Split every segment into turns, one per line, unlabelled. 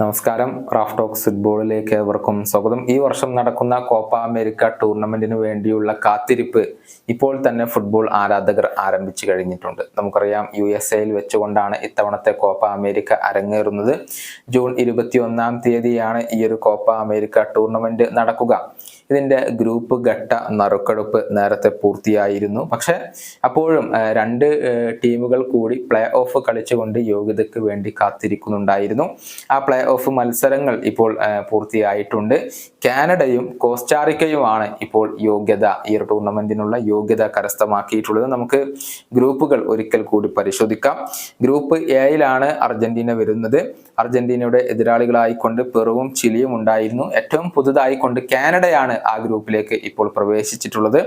നമസ്കാരം. Raf talks ഫുട്ബോളിലേക്ക് ഏവർക്കും സ്വാഗതം. ഈ വർഷം നടക്കുന്ന കോപ്പ അമേരിക്ക ടൂർണമെന്റിന് വേണ്ടിയുള്ള കാത്തിരിപ്പ് ഇപ്പോൾ തന്നെ ഫുട്ബോൾ ആരാധകർ ആരംഭിച്ചു കഴിഞ്ഞിട്ടുണ്ട്. നമുക്കറിയാം യു എസ് എയിൽ വെച്ചുകൊണ്ടാണ് ഇത്തവണത്തെ കോപ്പ അമേരിക്ക അരങ്ങേറുന്നത്. ജൂൺ ഇരുപത്തി ഒന്നാം തീയതിയാണ് ഈ ഒരു കോപ്പ അമേരിക്ക ടൂർണമെന്റ് നടക്കുക. ഇതിന്റെ ഗ്രൂപ്പ് ഘട്ട നറുക്കെടുപ്പ് നേരത്തെ പൂർത്തിയായിരുന്നു. പക്ഷെ അപ്പോഴും രണ്ട് ടീമുകൾ കൂടി പ്ലേ ഓഫ് കളിച്ചുകൊണ്ട് യോഗ്യതയ്ക്ക് വേണ്ടി കാത്തിരിക്കുന്നുണ്ടായിരുന്നു. ആ പ്ലേ ഓഫ് മത്സരങ്ങൾ ഇപ്പോൾ പൂർത്തിയായിട്ടുണ്ട്. കാനഡയും കോസ്റ്റാറിക്കയുമാണ് ഇപ്പോൾ യോഗ്യത ഈ ടൂർണമെന്റിനുള്ള യോഗ്യത കരസ്ഥമാക്കിയിട്ടുള്ളത്. നമുക്ക് ഗ്രൂപ്പുകൾ ഒരിക്കൽ കൂടി പരിശോധിക്കാം. ഗ്രൂപ്പ് എയിലാണ് അർജന്റീന വരുന്നത്. അർജന്റീനയുടെ എതിരാളികളായിക്കൊണ്ട് പെറുവും ചിലിയും ഉണ്ടായിരുന്നു. ഏറ്റവും പുതുതായിക്കൊണ്ട് കാനഡയാണ് ആ ഗ്രൂപ്പിലേക്ക് ഇപ്പോൾ പ്രവേശിച്ചിട്ടുള്ളത്.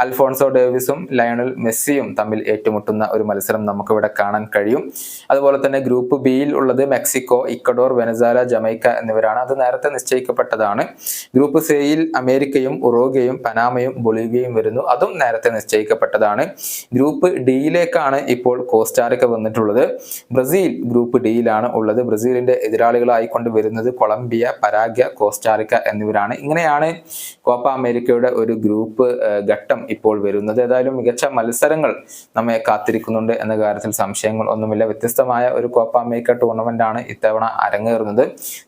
അൽഫോൺസോ ഡേവിസും ലയണൽ മെസ്സിയും തമ്മിൽ ഏറ്റുമുട്ടുന്ന ഒരു മത്സരം നമുക്കിവിടെ കാണാൻ കഴിയും. അതുപോലെ തന്നെ ഗ്രൂപ്പ് ബിയിൽ ഉള്ളത് മെക്സിക്കോ ഇക്കഡോർ വെനസാല ജമൈക്ക എന്നിവരാണ്. അത് നേരത്തെ നിശ്ചയിക്കപ്പെട്ടതാണ്. ഗ്രൂപ്പ് സിയിൽ അമേരിക്കയും ഉറോഗയും പനാമയും ബൊളീവിയയും വരുന്നു. അതും നേരത്തെ നിശ്ചയിക്കപ്പെട്ടതാണ്. ഗ്രൂപ്പ് ഡിയിലേക്കാണ് ഇപ്പോൾ കോസ്റ്റാറിക്ക വന്നിട്ടുള്ളത്. ബ്രസീൽ ഗ്രൂപ്പ് ഡിയിലാണ് ഉള്ളത്. ബ്രസീലിന്റെ എതിരാളികളായിക്കൊണ്ട് വരുന്നത് കൊളംബിയ പരാഗ്യ കോസ്റ്റാറിക്ക എന്നിവരാണ്. ഇങ്ങനെയാണ് കോപ്പ അമേരിക്കയുടെ ഒരു ഗ്രൂപ്പ് ഘട്ടം ഇപ്പോൾ വരുന്നത്. ഏതായാലും മികച്ച മത്സരങ്ങൾ നമ്മെ കാത്തിരിക്കുന്നുണ്ട് എന്ന കാര്യത്തിൽ സംശയങ്ങൾ ഒന്നുമില്ല. വ്യത്യസ്തമായ ഒരു കോപ്പ അമേരിക്ക ടൂർണമെന്റ് ആണ് ഇത്തവണ അരങ്ങേറുന്നത്.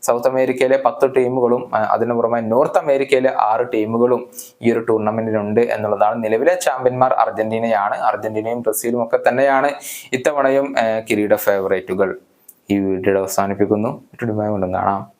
സൗത്ത് അമേരിക്കയിലെ പത്ത് ടീമുകളും അതിനു പുറമെ നോർത്ത് അമേരിക്കയിലെ ആറ് ടീമുകളും ഈ ഒരു ടൂർണമെന്റിനുണ്ട് എന്നുള്ളതാണ്. നിലവിലെ ചാമ്പ്യന്മാർ അർജന്റീനയാണ്. അർജന്റീനയും ബ്രസീലും ഒക്കെ തന്നെയാണ് ഇത്തവണയും കിരീട ഫേവറേറ്റുകൾ ഈ വീഡിയോ അവസാനിപ്പിക്കുന്നു. കാണാം.